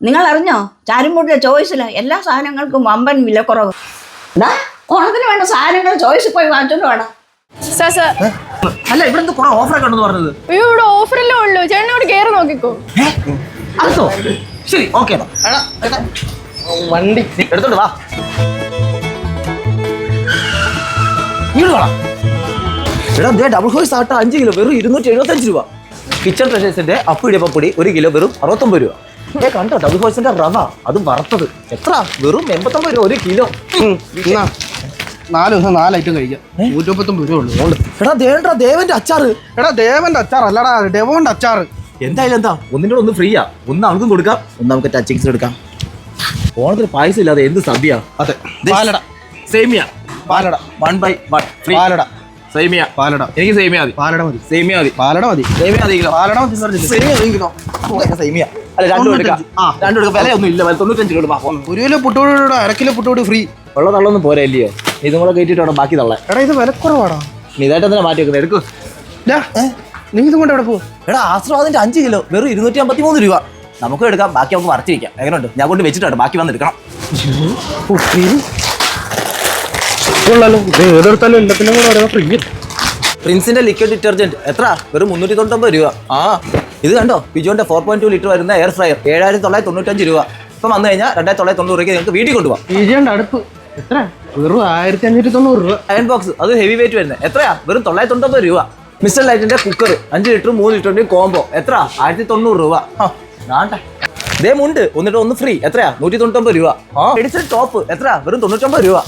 നിങ്ങൾ അറിഞ്ഞോ ചാരുമൂട്ടിലെ ചോയ്സിൽ എല്ലാ സാധനങ്ങൾക്കും വമ്പൻ വിലക്കുറവ്. എന്താ ഓണത്തിന് വേണ്ട സാധനങ്ങൾ ചോയ്സ് പോയി വാങ്ങിച്ചോണ്ട് വേണം സാർ സാർ അല്ല ഇവിടെ എന്ത് കുറെ ഓഫറൊക്കെ ഉണ്ടെന്ന് പറഞ്ഞത്. അയ്യോ ഇവിടെ ഓഫറല്ലേ ഉള്ളൂ. ചേട്ടൻ ഇവിടെ കയറി നോക്കിക്കോ? അതോ ശരി ഓക്കെ വണ്ടി. എടുത്തോണ്ട് വാ. ഇങ്ങോട്ട് വാ എടാ ദേ ഡബിൾ ഹോയ്സ് ആട്ട അഞ്ച് കിലോ വെറും ഇരുന്നൂറ്റി എഴുപത്തഞ്ച് രൂപ. കിച്ചൺ ട്രഷേഴ്സിന്റെ അപ്പ് ഇടിയപ്പപ്പൊടി ഒരു കിലോ വെറും അറുപത്തൊമ്പത് രൂപ. ഏ കണ്ടോ? ഡബിൾ ഹോഴ്സിന്റെ റവ. അത് വറുത്തത്. എത്ര? വെറും എൺപത്തൊമ്പത് രൂപ ഒരു കിലോ. നാല് ദിവസം നാലായിട്ടും കഴിക്കാം. നൂറ്റമ്പത്തൊമ്പത് രൂപ ഉള്ളൂ. എടാ ദേവന്റെ ദേവന്റെ അച്ചാറ്. എടാ ദേവന്റെ അച്ചാർ അല്ലടാ ഡെവോന്റെ അച്ചാർ എന്തായാലും എന്താ? ഒന്നിന്റെ ഒന്ന് ഫ്രീയാ ഒന്ന് അവൾക്കും കൊടുക്കാം. ഒന്ന് നമുക്ക് ടച്ചിങ്സ് എടുക്കാം. ഓണത്തിന് പായസം ഇല്ലാതെ എന്ത് സദ്യ അതെ. പാലട. സേമിയ. പാലട. വൺ ബൈ വൺ ഫ്രീ പാലട. സേമിയ. പാലട. എനിക്ക് സേമിയ മതി. പാലട മതി. സേമിയ മതി. പാലട മതി. സേമിയ മതി കിലോ പാലട മതി? സേമിയ മതി കിലോ സേമിയ. അല്ല രണ്ടും എടുക്കാം. ആ. രണ്ടും എടുക്കാം. വിലയൊന്നും ഇല്ല വില തൊണ്ണൂറ്റഞ്ച് രൂപ ഒരു കിലോ അര കിലോ പുട്ടോട് ഫ്രീ ഉള്ള തള്ളൊന്നും പോരാ ഇല്ലയോ ഇതും കൂടെ കയറ്റിട്ട് ബാക്കി തള്ളേ. എടാ ഇത് വിലക്കുറവാടാ. നീ ഇതായിട്ട് എന്തിനാ മാറ്റി വെക്കുന്നത് എടുക്കൂ. നീ ഇതും കൊണ്ട് എവിടെ പോകും എടാ ആശ്രവാദിന്റെ അഞ്ച് കിലോ വെറും ഇരുന്നൂറ്റി അമ്പത്തി മൂന്ന് രൂപ. നമുക്ക് എടുക്കാം. ബാക്കി നമുക്ക് മറച്ചു വയ്ക്കാം എങ്ങനെയുണ്ട്? ഞാൻ കൊണ്ട് വെച്ചിട്ടുണ്ട്. ബാക്കി വന്ന് എടുക്കണം. കൊള്ളാലോ ഇത് ഏതെടുത്താലും എല്ലാത്തിനും കൂടെ ഓരോ ഫ്രീ പ്രിൻസിന്റെ ലിക്വിഡ് ഡിറ്റർജന്റ് എത്ര? വെറും മുന്നൂറ്റി തൊണ്ണൂറ്റൊമ്പത് രൂപ. ആ. ഇത് കണ്ടോ? പിജോന്റെ ഫോർ പോയിന്റ് ടു ലിറ്റർ വരുന്ന എയർ ഫ്രയർ ഏഴായിരത്തി തൊള്ളായിരത്തി തൊണ്ണൂറ്റഞ്ച് രൂപ. ഇപ്പം വന്നു കഴിഞ്ഞാൽ രണ്ടായിരത്തി തൊള്ളായിരത്തി തൊണ്ണൂറ് രൂപയ്ക്ക് നിങ്ങൾക്ക് വീട്ടിൽ കൊണ്ടുപോകാം. ഈജിയുടെ അടുപ്പ്. എത്ര? വെറും ആയിരത്തി അഞ്ഞൂറ്റി തൊണ്ണൂറ് രൂപ. അയൺ ബോക്സ് അത് ഹെവി വെയിറ്റ് വരുന്നത് എത്രയാ? വെറും തൊള്ളായിരത്തി തൊണ്ണൂറ്റൊമ്പത് രൂപ. മിസ്റ്റർ ലൈറ്റിന്റെ കുക്കർ അഞ്ച് ലിറ്ററും മൂന്ന് ലിറ്ററിന്റെ കോംബോ എത്ര? ആയിരത്തി തൊണ്ണൂറ് രൂപ ഇതേ മുണ്ട്. ഒന്നിട്ട് ഒന്ന് ഫ്രീ എത്രയാ? നൂറ്റി തൊണ്ണൂറ്റൊമ്പത് രൂപ. ആ. എഡിസൺ ടോപ്പ് എത്ര വെറും തൊണ്ണൂറ്റൊമ്പത് രൂപ.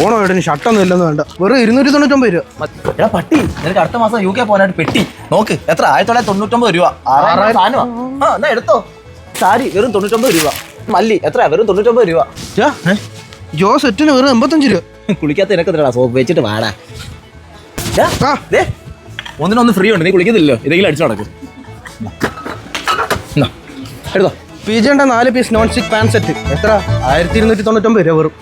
ഓണം ഏട്ടന് ഷട്ടൊന്നും ഇല്ലെന്ന് വേണ്ട. വെറും ഇരുന്നൂറ്റി തൊണ്ണൂറ്റൊമ്പത് രൂപ എടാ പട്ടി നിനക്ക് അടുത്ത മാസം യു കെ പോകാനായിട്ട് പെട്ടി. നോക്ക് എത്ര? ആയിരത്തി തൊള്ളായിരത്തി തൊണ്ണൂറ്റൊമ്പത് രൂപ. ആറായിരം സാധനമാ ആ എന്നാ എടുത്തോ. സാരി വെറും തൊണ്ണൂറ്റൊമ്പത് രൂപ. മല്ലി എത്ര? വെറും തൊണ്ണൂറ്റൊമ്പത് രൂപ. ജോ സെറ്റിന് വെറും എൺപത്തഞ്ച് രൂപ. കുളിക്കാത്ത നിനക്ക് എത്രടാ സോപ്പ് വെച്ചിട്ട് വാടാ. ഒന്നിനൊന്ന് ഫ്രീ ഉണ്ട്. നീ കുളിക്കുന്നില്ലല്ലോ. ഇതെങ്കിലും അടിച്ചു നടക്ക്. എടുത്തോ. എടുത്തോ പിജിയുടെ നാല് piece non stick pan set എത്ര? ആയിരത്തി ഇരുന്നൂറ്റി തൊണ്ണൂറ്റൊമ്പത് രൂപ വെറും.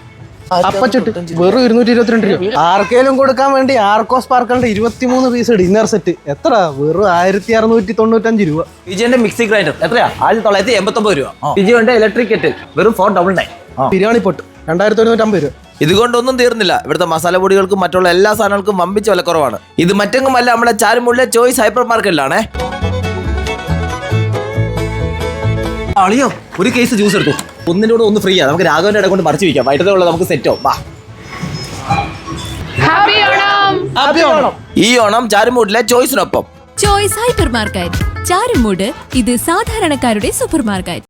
അപ്പച്ചട്ട് വെറും ഇരുന്നൂറ്റി ഇരുപത്തിരണ്ട് രൂപ. ആർക്കേലും കൊടുക്കാൻ വേണ്ടി ആർക്കോസ് പാർക്കറിന്റെ ഇരുപത്തിമൂന്ന് പീസ് ഡിന്നർ സെറ്റ്. എത്ര വെറും ആയിരത്തി അറുന്നൂറ്റി തൊണ്ണൂറ്റഞ്ച് രൂപ. വിജയന്റെ മിക്സി ഗ്രൈൻഡർ. എത്രയാ? ആയിരത്തി തൊള്ളായിരത്തി എൺപത്തൊമ്പത് രൂപ. വിജയന്റെ ഇലക്ട്രിക് കെറ്റിൽ വെറും four double nine biryani pot രണ്ടായിരത്തി ഒരുന്നൂറ്റമ്പത് രൂപ. ഇതുകൊണ്ടൊന്നും തീർന്നില്ല. ഇവിടുത്തെ മസാല പൊടികൾക്കും മറ്റുള്ള എല്ലാ സാധനങ്ങൾക്കും വമ്പിച്ച വിലക്കുറവാണ്. ഇത് മറ്റെങ്ങുമല്ല നമ്മുടെ ചാരുമുള്ള ചോയ്സ് ഹൈപ്പർ മാർക്കറ്റിലാണേ. അളിയോ ഒരു കേസ് ജ്യൂസ് എടുത്തു. ഒന്നിന്റെ കൂടെ ഒന്ന് ഫ്രീ ആ. നമുക്ക് രാഘവന്റെ ഇട കൊണ്ട് മറിച്ച് വയ്ക്കാം വൈകിട്ടത്തെ ഉള്ളത് നമുക്ക് സെറ്റോ വാ. ഹാപ്പി ഓണം. ഈ ഓണം ചാരുമൂട്ടിലെ ചോയ്സിനൊപ്പം. ചോയ്സ് ഹൈപ്പർ മാർക്കറ്റ് ചാരുമൂട് ഇത് സാധാരണക്കാരുടെ സൂപ്പർ മാർക്കറ്റ്